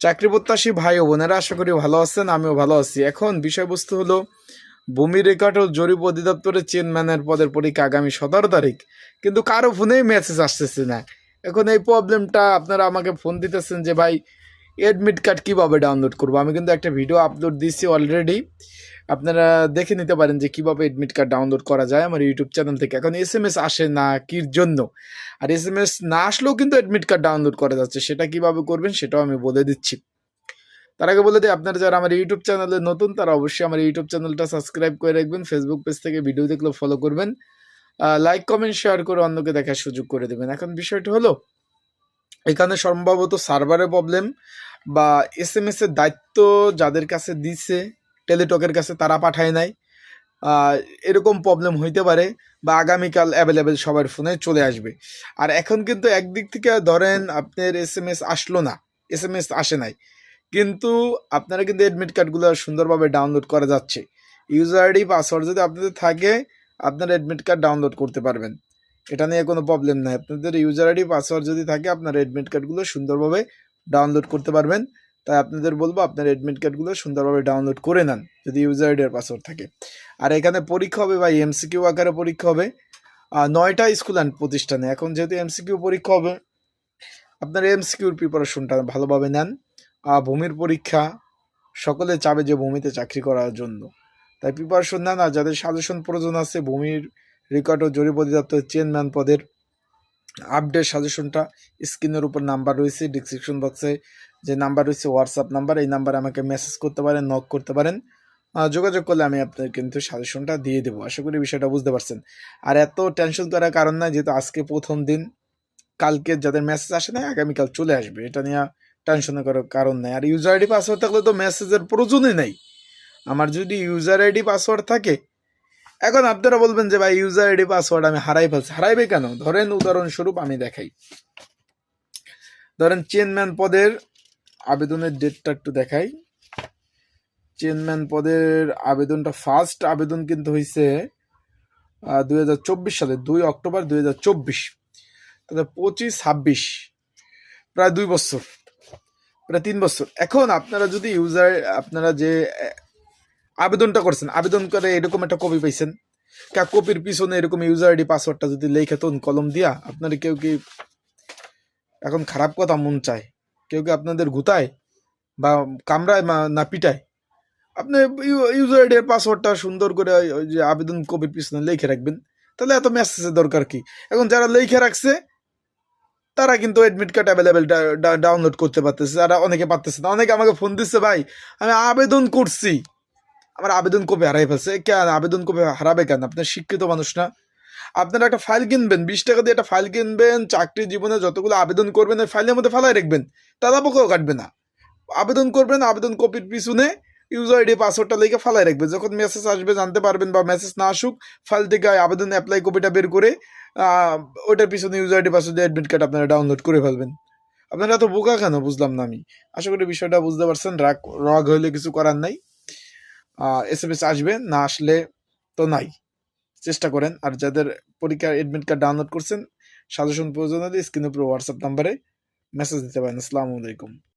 চাকরি প্রত্যাশী ভাই ও বোনেরা, আশা করি ভালো আছেন, আমিও ভালো আছি। এখন বিষয়বস্তু হলো, ভূমি রেকর্ড ও জরিপ অধিদপ্তরের চেয়ারম্যানের পদের পরীক্ষা আগামী সতেরো তারিখ। কিন্তু কারও ফোনেই মেসেজ আসতেছে না। এখন এই প্রবলেমটা আপনারা আমাকে ফোন দিতেছেন যে, ভাই অ্যাডমিট কার্ড কীভাবে ডাউনলোড করব? আমি কিন্তু একটা ভিডিও আপলোড দিচ্ছি অলরেডি আপনারা দেখে নিতে পারেন যে কীভাবে অ্যাডমিট কার্ড ডাউনলোড করা যায় আমার ইউটিউব চ্যানেল থেকে। এখন এস এম এস আসে না কির জন্য? আর এস এম এস না আসলেও কিন্তু অ্যাডমিট কার্ড ডাউনলোড করা যাচ্ছে। সেটা কীভাবে করবেন সেটাও আমি বলে দিচ্ছি। তার আগে বলে দিই, আপনারা যারা আমার ইউটিউব চ্যানেলে নতুন, তারা অবশ্যই আমার ইউটিউব চ্যানেলটা সাবস্ক্রাইব করে রাখবেন। ফেসবুক পেজ থেকে ভিডিও দেখলে ফলো করবেন। লাইক কমেন্ট শেয়ার করে অন্যকে দেখার সুযোগ করে দেবেন। এখন বিষয়টা হলো, এখানে সম্ভবত সার্ভারের প্রবলেম বা এস এম এস এর দায়িত্ব যাদের কাছে দিছে টেলিটকের কাছে তারা পাঠায় নাই। এরকম প্রবলেম হইতে পারে বা আগামীকাল অ্যাভেলেবেল সবার ফোনে চলে আসবে। আর এখন কিন্তু একদিক থেকে ধরেন আপনার এস এম এস আসলো না এস এম এস আসে নাই। কিন্তু আপনারা কিন্তু অ্যাডমিট কার্ডগুলো সুন্দরভাবে ডাউনলোড করা যাচ্ছে। ইউজার আইডি পাসওয়ার্ড যদি আপনাদের থাকে, আপনারা অ্যাডমিট কার্ড ডাউনলোড করতে পারবেন। এটা নিয়ে কোনো প্রবলেম নাই। আপনাদের ইউজার আইডি পাসওয়ার্ড যদি থাকে, আপনারা অ্যাডমিট কার্ডগুলো সুন্দরভাবে ডাউনলোড করতে পারবেন। তাই আপনাদের বলব আপনার অ্যাডমিট কার্ডগুলো সুন্দরভাবে ডাউনলোড করে নেন, যদি ইউজার আইডি আর পাসওয়ার্ড থাকে। আর এখানে পরীক্ষা হবে বা এমসিকিউ আকারে পরীক্ষা হবে। নয়টা স্কুল অ্যান্ড প্রতিষ্ঠানে। এখন যেহেতু এমসিকিউ পরীক্ষা হবে, আপনার এমসিকিউর প্রিপারেশনটা ভালোভাবে নেন। ভূমির পরীক্ষা, সকলে চাবে যে ভূমিতে চাকরি করার জন্য। তাই প্রিপারেশন নেন, আর যাদের সাজেশন প্রয়োজন আছে, ভূমির রেকর্ড ও জরিপ অধিদপ্তর চেয়ারম্যান পদের আপডেট সাজেশনটা স্ক্রিনের উপর নাম্বার রয়েছে ডিসক্রিপশন বক্সে যে নাম্বার রয়েছে হোয়াটসঅ্যাপ নাম্বার, এই নাম্বারে আমাকে মেসেজ করতে পারেন নক করতে পারেন। যোগাযোগ করলে আমি আপনাদের কিন্তু সাজেশনটা দিয়ে দেবো। আশা করি বিষয়টা বুঝতে পারছেন। আর এত টেনশন করার কারণ নাই, যেহেতু আজকে প্রথম দিন, কালকে যাদের মেসেজ আসে না আগামীকাল চলে আসবে। এটা নিয়ে টেনশন করার কারণ নাই। আর ইউজার আইডি পাসওয়ার্ড থাকলে তো মেসেজের প্রয়োজনই নেই। আমার যদি ইউজার আইডি পাসওয়ার্ড থাকে এখন আপনারা বলবেন যে ভাই ইউজার আইডি পাসওয়ার্ড আমি হারাই ফেলছি। হারাইবে কেন? ধরেন উদাহরণস্বরূপ আমি দেখাই। ধরেন চেয়ারম্যান পদের আবেদনের ডেটটা একটু দেখাই। চেয়ারম্যান পদের আবেদনটা ফার্স্ট আবেদন কিন্তু হয়েছে দুই হাজার চব্বিশ সালে, দুই অক্টোবর দুই হাজার চব্বিশ। তাহলে পঁচিশ, ছাব্বিশ, প্রায় দুই বছর, প্রায় তিন বছর। এখন আপনারা যদি ইউজার আপনারা যে আবেদনটা করছেন। আবেদন করে এরকম একটা কপি পাইছেন। কা কপির পিছনে এরকম ইউজার আইডি পাসওয়ার্ডটা যদি লেখে তো কলম দিয়া আপনার কেউ কি এখন খারাপ কথা মন চায়? কেউ কি আপনাদের গুতায় বা কামড়ায় না পিটায়? আপনি ইউজার আইডি পাসওয়ার্ডটা সুন্দর করে যে আবেদন কপির পিছনে লিখে রাখবেন। তাহলে এত মেসেজের দরকার কি? এখন যারা লিখে রাখছে, তারা কিন্তু অ্যাডমিট কার্ড অ্যাভেলেবেল ডাউনলোড করতে পারতেছে। যারা অনেকে পারতেছে না। অনেকে আমাকে ফোন দিচ্ছে, ভাই, আমি আবেদন করছি। আমার আবেদন কপি হারাই ফেলছে? কেন আবেদন কপি হারাবে কেন? আপনার শিক্ষিত মানুষ না। আপনারা একটা ফাইল কিনবেন বিশ টাকা দিয়ে একটা ফাইল কিনবেন চাকরি জীবনে যতগুলো আবেদন করবেন ওই ফাইলের মধ্যে ফালাই রাখবেন। তারা পোকাও কাটবে না। আবেদন করবেন আবেদন কপির পিছনে ইউজার আইডি পাসওয়ার্ডটা লিখে ফালাই রাখবেন যখন মেসেজ আসবে জানতে পারবেন বা মেসেজ না আসুক ফাইল থেকে আবেদন অ্যাপ্লাই কপিটা বের করে আহ, ওইটার পিছনে user ID password admit card আপনারা ডাউনলোড করে ফেলবেন। আপনারা এত বোকা কেন? বুঝলাম না আমি। আশা করি বিষয়টা বুঝতে পারছেন। রাগ রাগ হইলে কিছু করার নাই। এস এম এস আসবে, না আসলে তো নাই। চেষ্টা করেন, আর যাদের পরীক্ষার এডমিট কার্ড ডাউনলোড করছেন সাজেশন প্রয়োজন হলে স্ক্রিনের উপর হোয়াটসঅ্যাপ নাম্বারে মেসেজ দিতে পারেন। আসসালামু আলাইকুম।